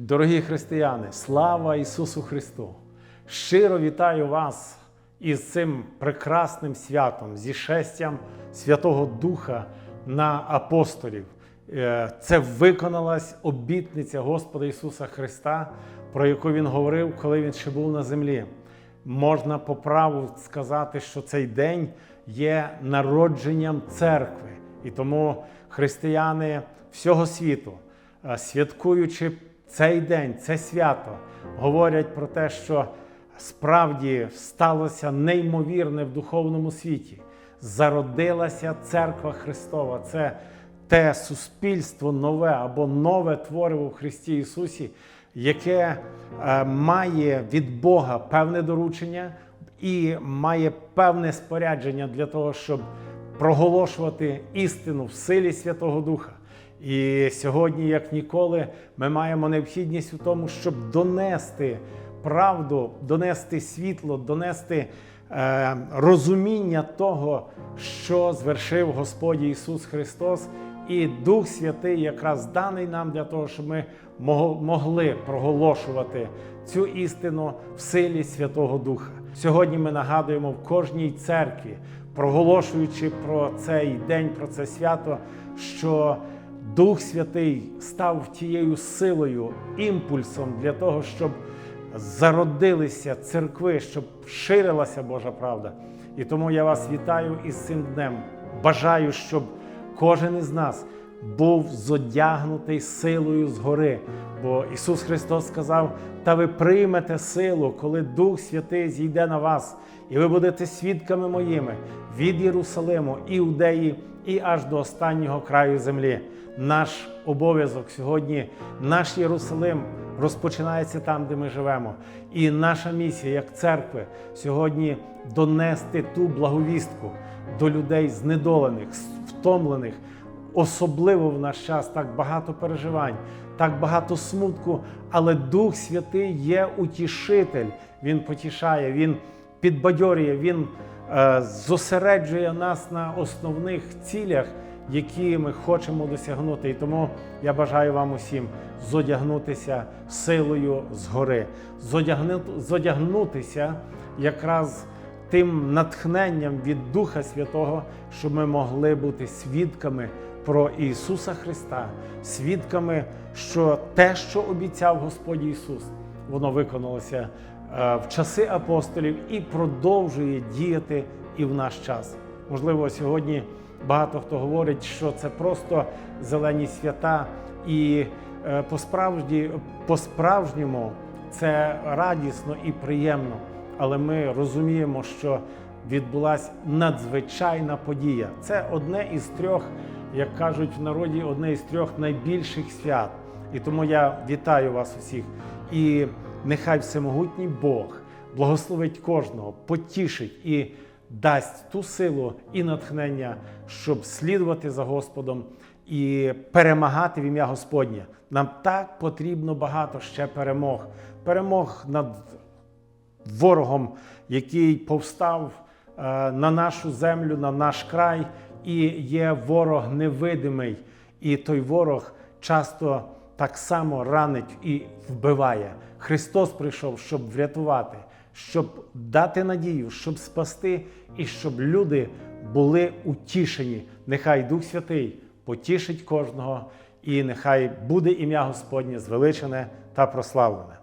Дорогі християни, слава Ісусу Христу! Щиро вітаю вас із цим прекрасним святом, зі шестям Святого Духа на апостолів. Е, Це виконалась обітниця Господа Ісуса Христа, про яку Він говорив, коли Він ще був на землі. Можна по праву сказати, що цей день є народженням церкви. І тому християни всього світу, е, святкуючи цей день, це свято, говорять про те, що справді сталося неймовірне в духовному світі. Зародилася церква Христова. Це те суспільство нове або нове твориво в Христі Ісусі, яке е, має від Бога певне доручення і має певне спорядження для того, щоб проголошувати істину в силі Святого Духа. І сьогодні, як ніколи, ми маємо необхідність у тому, щоб донести правду, донести світло, донести е, розуміння того, що звершив Господь Ісус Христос, і Дух Святий якраз даний нам для того, щоб ми могли проголошувати цю істину в силі Святого Духа. Сьогодні ми нагадуємо в кожній церкві, проголошуючи про цей день, про це свято, що Дух Святий став тією силою, імпульсом для того, щоб зародилися церкви, щоб ширилася Божа правда. І тому я вас вітаю із цим днем. Бажаю, щоб кожен із нас був зодягнутий силою згори. Бо Ісус Христос сказав: та ви приймете силу, коли Дух Святий зійде на вас, і ви будете свідками моїми від Єрусалиму, Іудеї і аж до останнього краю землі. Наш обов'язок сьогодні, наш Єрусалим розпочинається там, де ми живемо. І наша місія як церкви сьогодні донести ту благовістку до людей знедолених, втомлених, особливо в наш час так багато переживань, так багато смутку, але Дух Святий є утішитель. Він потішає, він підбадьорює, він зосереджує нас на основних цілях, які ми хочемо досягнути. І тому я бажаю вам усім зодягнутися силою згори, зодягнутися якраз тим натхненням від Духа Святого, щоб ми могли бути свідками про Ісуса Христа, свідками, що те, що обіцяв Господь Ісус, воно виконалося е, в часи апостолів і продовжує діяти і в наш час. Можливо, сьогодні багато хто говорить, що це просто зелені свята, і е, по-справжньому це радісно і приємно. Але ми розуміємо, що відбулася надзвичайна подія. Це одне із трьох, як кажуть в народі, одне із трьох найбільших свят. І тому я вітаю вас усіх. І нехай всемогутній Бог благословить кожного, потішить і дасть ту силу і натхнення, щоб слідувати за Господом і перемагати в ім'я Господнє. Нам так потрібно багато ще перемог. Перемог над ворогом, який повстав е, на нашу землю, на наш край, і є ворог невидимий. І той ворог часто так само ранить і вбиває. Христос прийшов, щоб врятувати, щоб дати надію, щоб спасти і щоб люди були утішені. Нехай Дух Святий потішить кожного, і нехай буде ім'я Господнє звеличене та прославлене.